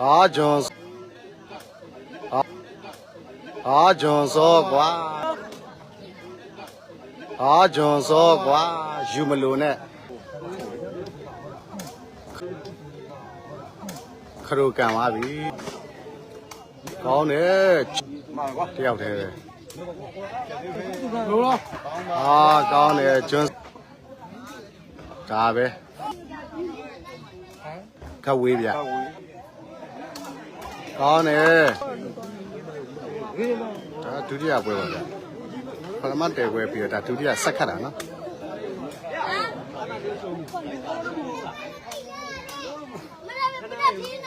ဟာဂျွန်ဟာဟာဂျွန်စောကွာဟာဂျွန်စောကွာယူမလို့နဲ့ခရိုကန်သွားပြီကောင်းတယ်မှာကွာတယောက်တည်းပဲလို့လားဟာကောင်းတယ်ဂျွန်ဒါပဲခက်ဝေးဗျကောက်ဝေး ကောင်းတယ်ဟေးလားဒါဒုတိယပွဲပါဗျပထမတဲပွဲပြီးတော့ဒါဒုတိယဆက်ခတ်တာနော်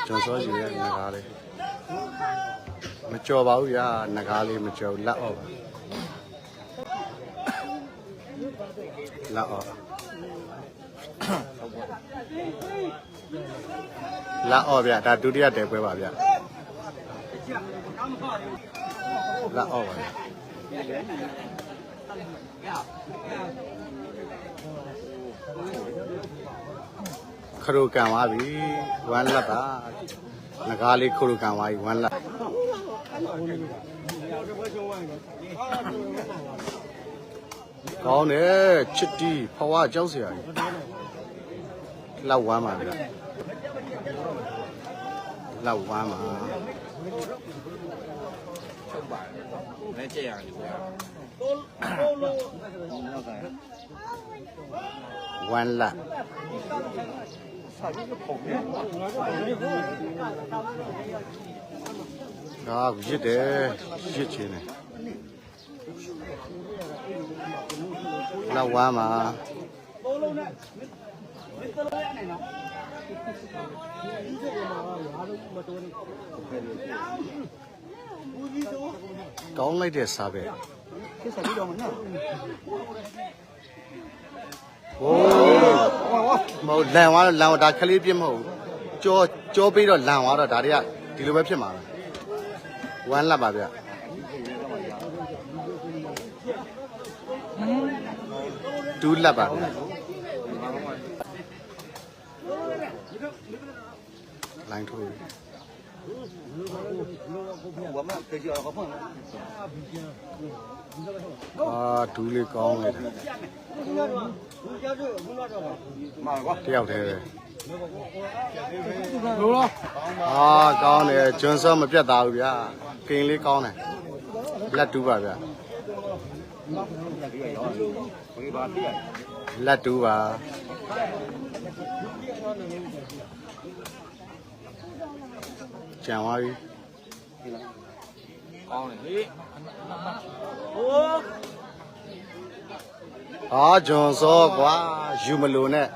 ကျွန်စောကြီးရဲ့ငကားလေးမကြော်ပါဘူးဗျာငကားလေးမကြော်လက်အော့ပါလက်အော့လက်အော့ဗျာဒါဒုတိယတဲပွဲပါဗျာ လက်အော့ပါဗျာခရိုကန်သွားပြီဝမ်းလက်ပါငကားလေးခရိုကန်သွားပြီဝမ်းလက်ကောင်းတယ်ချစ်တီဖွားကြောက်စရာကြီးလောက်ဝမ်းပါဗျာလောက်ဝမ်းပါ နဲ့ကြည့်ရတယ်ကွာဝမ်းလက်စာကြည့်ပုံပြဒါရစ်တယ်ရစ်ချင်းတယ်လောက်ဝမ်း ပါကောင်းလိုက်တဲ့စားပဲကိစ္စပြီးတော့မနော်ဟိုးဟောဟောမဟုတ်လန်သွားတော့လန်သွားဒါခလေးပြစ်မဟုတ်ဘူးကြောကြောပြီးတော့လန်သွားတော့ဒါတွေကဒီလိုပဲဖြစ်မှာပဲဝမ်းလက်ပါဗျဒူးလက်ပါဗျ လိုင်းထိုးဘာမှကြည့်ရအောင်ဖွင့်အာဒူးလေးကောင်းလိုက်တယ်မှာကွာတယောက်တည်းပဲလို့လားအာကောင်းတယ်ဂျွန်စောမပြတ်သားဘူးဗျာကိန်လေးကောင်းတယ်လက်တူးပါဗျာဘယ်ပါပြရလက်တူးပါ ကြံသွားပြီကောင်းတယ်ဟေးဟိုးအာဂျွန်စောကွာယူမလို့နဲ့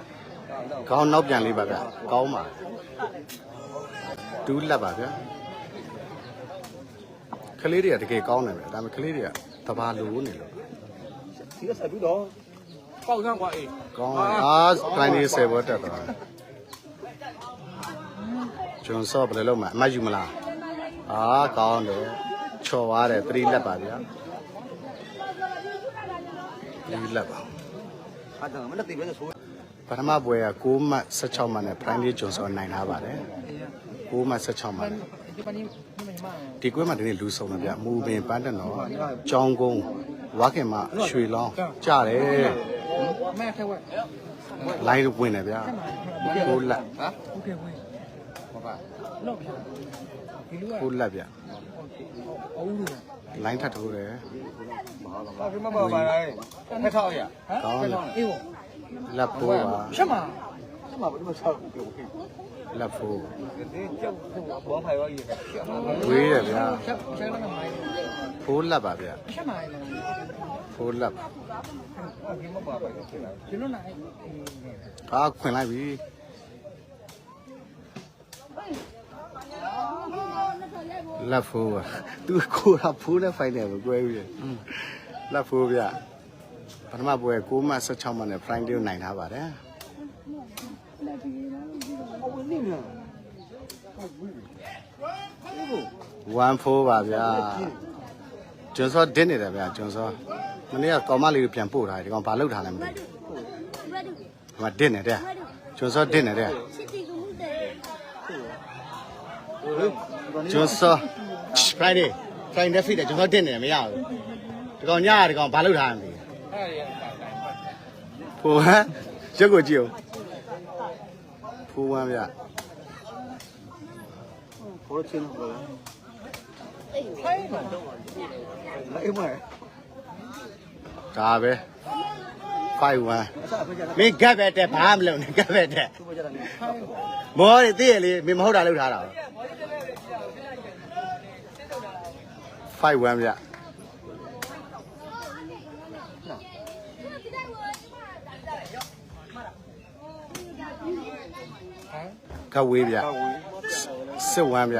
ခေါင်းနောက်ပြန်လေးပါဗျာကောင်းပါဒူးလက်ပါဗျာကလေးတွေကတကယ်ကောင်းတယ်ဗျာဒါပေမဲ့ကလေးတွေကတဘာလိုနေလို့ဒီကဆက်ပြီးတော့ပေါက်စမ်းကွာအေးကောင်းတယ်အာတိုင်းလေးဆယ်ဘောတက်သွား ကျွန်တော်ဆော့ဘယ်လိုလုပ်မှာအမတ်ယူမလားအာကောင်းတယ်ချော်ပါတယ်သတိလက်ပါဗျာဒီလက်ပါဟာတော့မလက်သိပဲဆိုပထမပွဲက6မှတ်16မှတ်နဲ့ prime ဂျွန်ဆော့နိုင်ထားပါတယ်6မှတ်16မှတ်ဒီကွဲမှာဒီနေ့လူဆုံးတယ်ဗျမူပင်ပန်းတက်တော့ကြောင်းကုန်းဝါခင်မှာရွှေလောင်းကြတယ်အမေထက်ဝက်လိုင်းဝင်တယ်ဗျာကိုလက်ဟုတ်ကဲ့ဝင် ပါနော်ဗျာဒီလူကကိုလက်ဗျာအောင်းလူလိုင်းထပ်ထိုးတယ်ဘာဖြစ်မှာပါပါလားနှစ်ထောင်ရဟမ်ကောင်းလားအေးဘောလက်ပိုးပါရှမရှမဘာလို့မဆောက်ဘူးလက်ဖိုးဘောဖိုင်ရောရေးဝေးတယ်ဗျာဖိုးလက်ပါဗျာဖိုးလက်ပါဘာခွင်လိုက်ပြီ လက်ဖိုးပါသူကိုရဖိုးနဲ့ဖိုင်တယ်မကွဲဘူးလေလက်ဖိုးဗျပထမပွဲ6မှတ်16မှတ်နဲ့ prime လေးနိုင်ထားပါတယ်ဝင်နေမြန်1 4ပါဗျာကျွန်းစောဒစ်နေတယ်ဗျာကျွန်းစောမနေ့ကကောင်မလေးကိုပြန်ပို့ထားတယ်ဒီကောင်ဘာလုပ်ထားလဲမသိဘူးဒီမှာဒစ်နေတယ်ကျွန်းစောဒစ်နေတယ် Siti kumude. ကျွန်တော် Friday Friday feed တယ်ကျွန်တော်တင်နေတယ်မရဘူးဒီကောင်ညရဒီကောင်ဘာလုပ်ထားမှမသိဘူးဖိုးဟမ်ရုပ်ကိုကြည့်အောင်ဖိုးဝမ်းဗျဖိုးချင်းဘောလားအေးမတော့ဘူးအေးမဒါပဲ 51မင်းကပ်ပဲတက်ဘာမှမလုပ်နဲ့ကပ်ပဲတက်မောတယ်သိရလေမင်းမဟုတ်တာလုပ်ထားတာ51ဗျကဝေးဗျစစ်ဝမ်းဗျ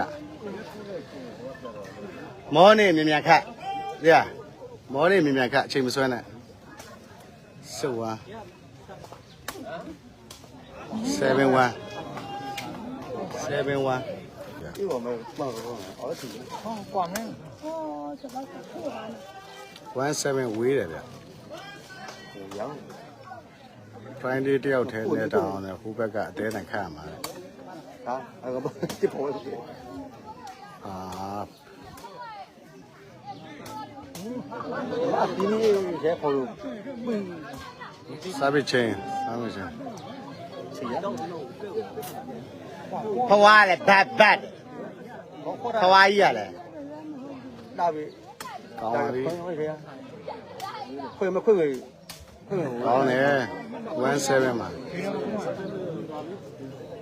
မောနေမြင်မြန်ခတ်ဗျမောနေမြင်မြန်ခတ်အချိန်မဆွဲနဲ့ စစ်ဝမ်း7 1 7 1ဒီပေါ်မှာပေါ့ပေါ့အော်သူဟောကွာမင်း17ဝေးတယ်ဗျရောင်း Friday တယောက်ထဲနဲ့တောင်းတယ်ဟိုဘက်ကအသေးနဲ့ခတ်ရမှာလေဟာအဲ့ကဒီပေါ်လို့အာအ ဒီနေ့ရဲခေါ်လို့စာပစ်ချင်းစာပစ်ချင်းစီရတော့ဖွားလေဘတ်ဘတ်ဘောခေါ်တာဖွားကြီးရလေလာပြီကောင်းပါပြီခွေမခွေခွေခွေကောင်းတယ်17မှာ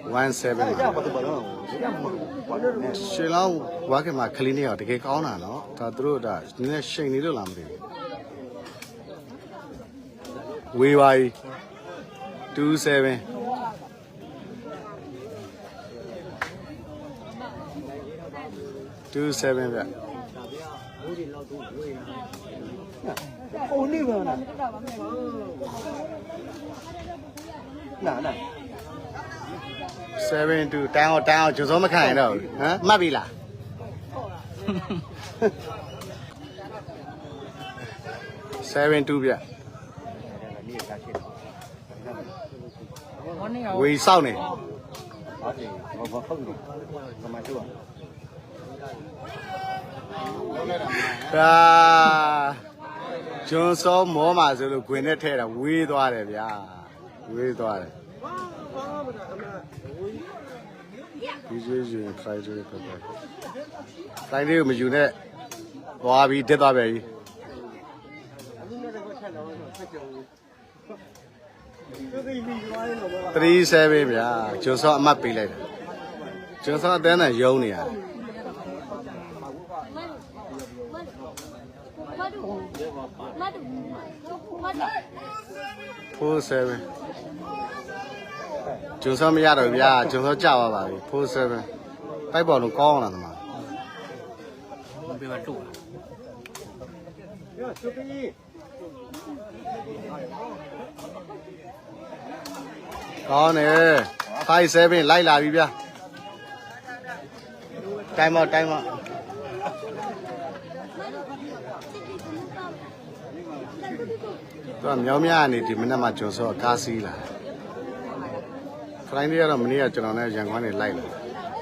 17မှာရပါတော့ဘာလို့ရမှာဘာလို့လဲရွှေလောင်းဝါခင်မှာကလေးနေရောတကယ်ကောင်းတာနော်ဒါသူတို့ဒါနည်းနည်းရှိန်နေလို့လားမသိဘူးဝေးပါကြီး27 27ဗျအိုနေပါလားနာနာ 72တန်းအောင်တန်းအောင်ဂျုံစောမခံရတော့ဘူးဟမ်မှတ်ပြီလား72ဗျနေရာရှိတယ်ဝမ်းနေရဝေစောက်နေဟုတ်တယ်ဘာဘာဟုတ်တယ်ဘာမှပြောဒါဂျွန်စောမောမှာဆိုလို့ခွင်နဲ့ထဲတာဝေးသွားတယ်ဗျာဝေးသွားတယ် ဒီကျေးဇူးဖိုင်ဂျူပဲပဲဖိုင်လေးကိုမယူနဲ့သွားပြီးတက်သွားပဲကြီး37ဗျာဂျွန်စောအမတ်ပေးလိုက်တယ်ဂျွန်စောအတန်းနဲ့ယုံနေရတယ်47 ဂျွန်စောမရတော့ဘူးဗျာဂျွန်စောကြာသွားပါပြီ47ပိုက်ပေါ်လုံးကောင်းလာတယ်မှာပြပါတူကောင်းတယ်57လိုက်လာပြီဗျာတိုင်းမောက်တိုင်းမောက်သူကမြောင်းများနေဒီမနေ့မှဂျွန်စောကားစီးလာ ဖလိုင်းလေးကတော့မနေ့ကကျွန်တော်နဲ့ရန်ကုန်ကနေလိုက်လာ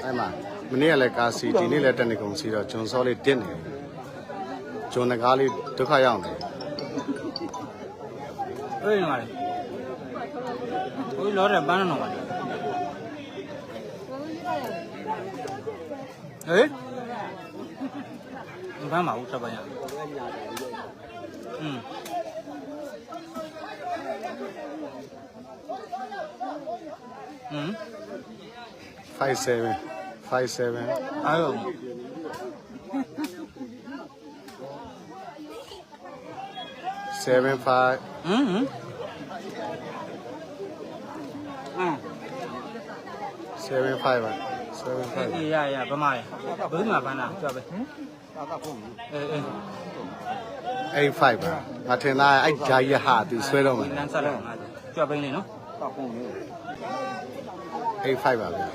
အဲ့မှာမနေ့ကလည်းကားစီးဒီနေ့လည်းတက်နေကုန်စီးတော့ဂျွန်စောလေးတင်းနေတယ်ဂျွန်နဂါးလေးဒုက္ခရောက်နေတယ်အေးနေပါလေကိုလောတဲ့ပန်းတော့ပါလေဟေးဘမ်းမဟုတ်စပန်းရอืม Hmm? 57. 57. Oh. Seven five. Mm hmm. Ah. Seven five. Seven five. Yeah, yeah. Bama. Bama bana. Coba. Eh, eh. Eight five. ငါထင်သားအဲ့ဂျာရဟာသူဆွဲတော့မှာလမ်းဆက်လိုက်မှာကြွပင်းလေးနော်တောက်ပုံလေး 85ပါဗျာ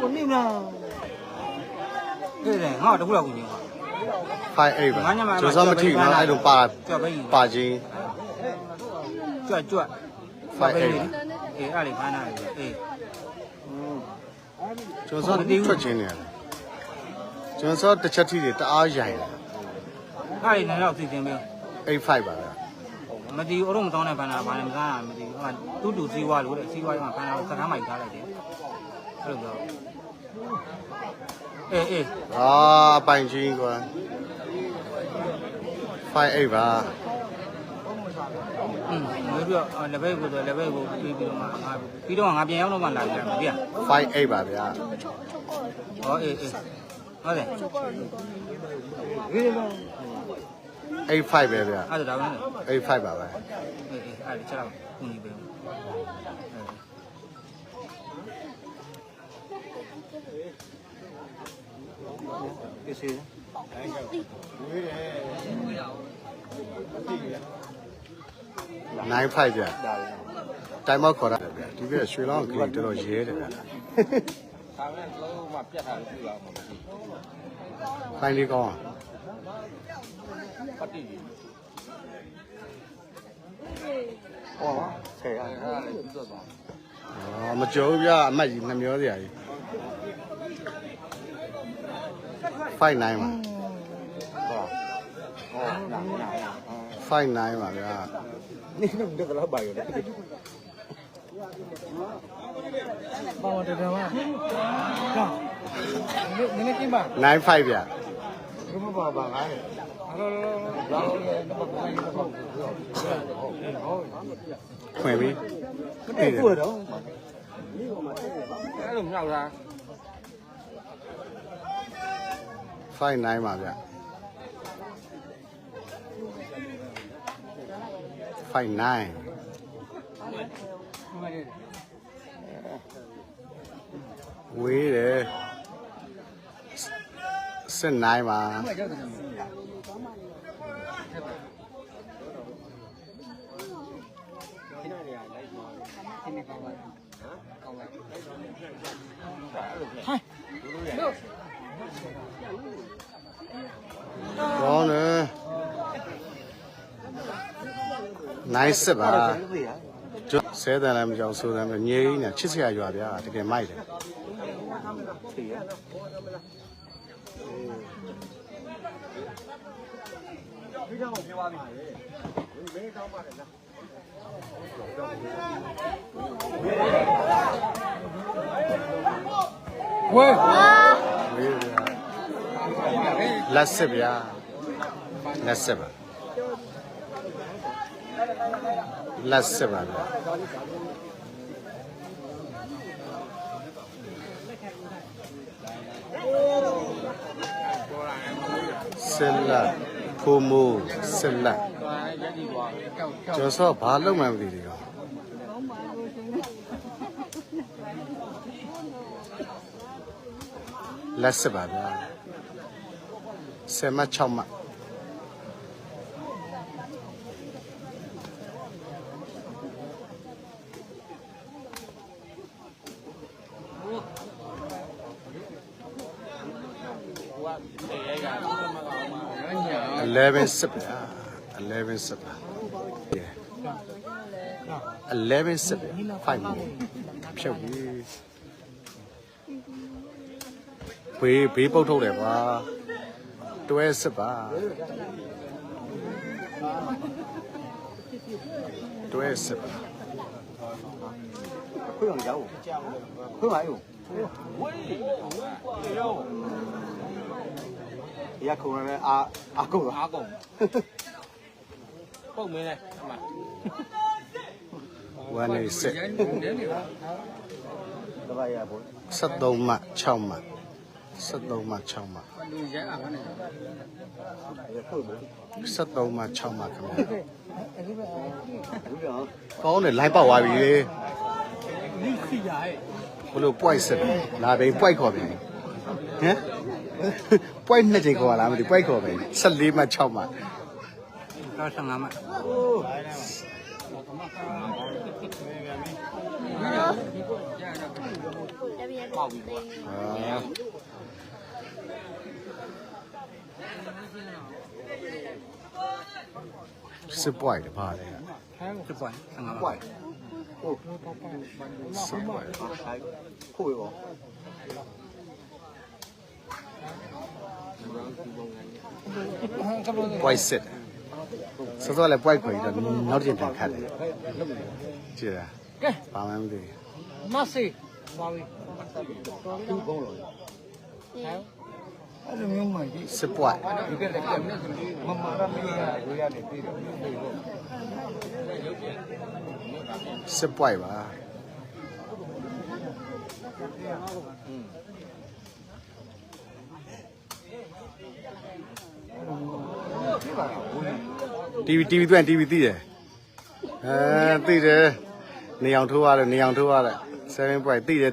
ဟိုနေနာအေးတယ်ငါတခုလောက်ကိုညင်ပါ58ပါကျော်စောမထိနော်အဲ့လိုပါကြွပိန်းပါချင်းကြွကြွ58အေးအဲ့လေဖမ်းတာလေအေးကျွန်တော်စောထွက်ချင်းနေရတယ်ကျွန်တော်စောတစ်ချက်ထိတွေတအားရိုင်တယ်အဲ့လေတော့စီစဉ်ပေး85ပါဗျာ မတီးဘူးအတော့မတောင်းတဲ့ဖမ်းတာဘာလဲမစားတာမတီးဘူးဟိုတူတူစီးွားလို့တဲ့စီးွားကဖမ်းတာစကားမိုက်ထားလိုက်တယ်အဲ့လိုပြောအေးအေးအာအပိုင်ကြီးကွာ58ပါอืมပြီးတော့လက်ဘက်ကိုဆိုလက်ဘက်ကိုပြီးပြီးတော့မှငါပြီးတော့ငါပြန်ရောက်တော့မှလာကြတယ်မသိရ58ပါဗျာဟောအေးအေးဟုတ်တယ် 85ပဲဗျာအဲ့ဒါဒါပဲလေ85ပါပဲအေးအေးအဲ့ဒါချက်တော့ခုနေပဲအေးစီ95ဗျာတိုင်မောက်ခေါ်ရတယ်ဗျာဒီပြည့်ရွှေလောင်းကလေးတော်တော်ရဲတယ်ဗျာဒါနဲ့တော့မှပြတ်တာလို့ပြောရမှာမရှိဖိုင်လေးကောင်း ပတ်တိကြီးဟောဆယ်ရအဲ့ဒါလည်းပြီးတော့သွားအော်မကြုံဗျာအမတ်ကြီးနှမျောစရာကြီး59ပါဟောဟောနာနာနာ59ပါ ခွင်ပြီမတည့်ဘူးတော့အဲ့လိုမြောက်တာဖိုင်နိုင်ပါဗျဖိုင်နိုင်ဝေးတယ်စစ်နိုင်ပါ ကောင်းတယ်နိုင်စစ်ပါကျွတ်ဆဲတယ်လည်းမကြောက်ဆိုတယ်မငြိမ်းနေချစ်စရာရွာဗျာတကယ်မိုက်တယ်ဝဲ ဝေးဗျာလက်စစ်ဗျာလက်စစ်ပါလက်စစ်ပါဗျာဆက်လက်ကိုမိုးဆက်လက်ရက်ကြည့်သွားကြောက်ကြောက်ကျော်စောဘာလုံးမှမသိသေးဘူး လက်စစ်ပါဗျာဆယ်မ6မ11စစ်ဗျာ11စစ်ပါ11စစ်5မိနစ်ဖြုတ်ပြီ ဘေးဘေးပုတ်ထုတ်တယ်ပါတွဲစစ်ပါတွဲစစ်ပါခွေးအောင်ကြောက်ခွေးပါယူရခုံရတဲ့အာအာကုန်အာကုန်ပုတ်မင်းလဲအမ1နေစစ်တပတ်ရဖို့73မှ6မှ 73မှ6မှလူရဲအားနဲ့ရခုံမ73မှ6မှခင်ဗျာဘူးပြောကောင်းတယ်လိုက်ပေါက်သွားပြီလေလိစီရရဲ့ဘလို့ point စစ်တယ်လာပြီ point ခေါ်ပြီဟမ် point နှစ်ချိန်ခေါ်လာမသိ point ခေါ်ပြီ 14မှ6မှတော့15မှအာစစ်ပွိုက်တယ်ဗါလေစစ်ပွိုင်းငါကွိုက်ဟုတ်စစ်ပွဲဖို့ရောပွိုက်စစ်စောစောလည်းပွိုက်ခွေတော့နောက်တစ်ချိန်ပြန်ခတ်တယ်ကြည့်လားကဲဘာမှမသိမဆေးပါပြီသူ့ကုန်းလို့ဟဲ့ အဲ့လိုမျိုးမှဒီဘူးစစ်ပွိုက်ဒီကလည်းပြန်နေမမရမင်းရဝေးရတယ်ပြီးတော့ပြီးတော့စစ်ပွိုက်ပါဒီပါဘူး TV TV သွင်း TV သိတယ်အဲသိတယ်နေအောင်ထိုးရတယ်နေအောင်ထိုးရတယ်7 point သိတယ်